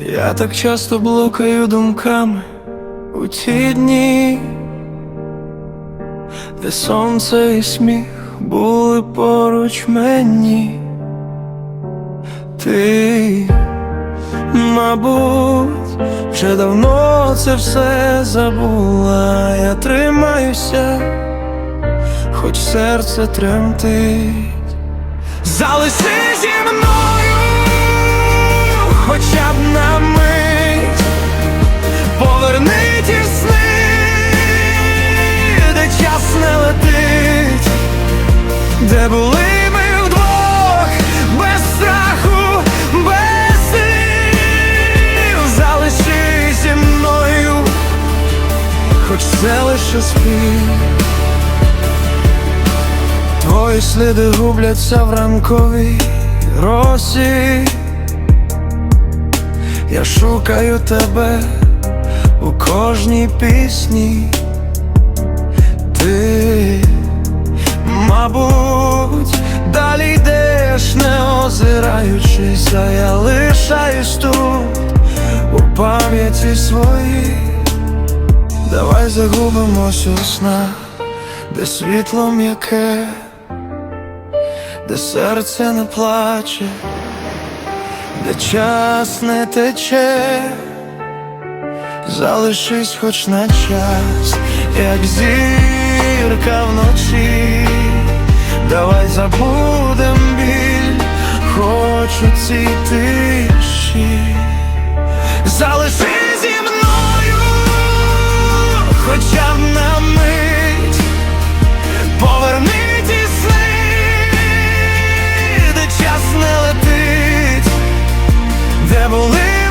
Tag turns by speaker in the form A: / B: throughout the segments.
A: Я так часто блукаю думками у ті дні, де сонце і сміх були поруч мені. Ти, мабуть, вже давно це все забула. Я тримаюся, хоч серце тремтить. Залиши зі мною, поверни ті сни, де час не летить, де були ми вдвох, без страху, без слів зі мною, хоч це лише спів. Твої сліди губляться в ранковій росі. Я шукаю тебе у кожній пісні. Ти, мабуть, далі йдеш, не озираючись, а я лишаюсь тут у пам'яті своїй. Давай загубимось у снах, де світло м'яке, де серце не плаче, де час не тече, залишись хоч на час, як зірка вночі, давай забудем біль, хоч у цій тиші, залиши зі мною, хоча б на мить. Поверни ті сни, де час не летить, де були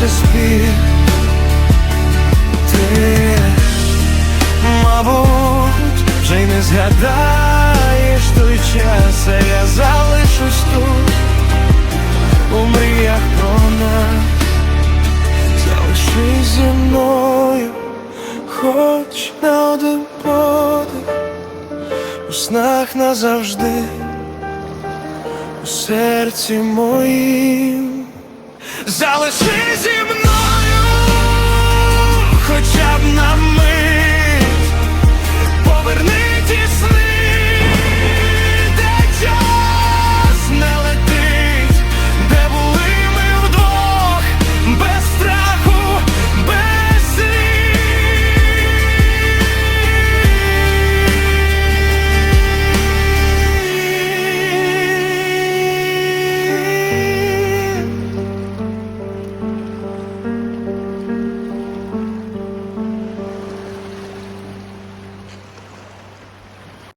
A: лише спів. Ти, мабуть, вже й не згадаєш той час, а я залишусь тут у мріях про нас Залиши зі мною, хоч на один подих, у снах назавжди, у серці моїм. Залиши зі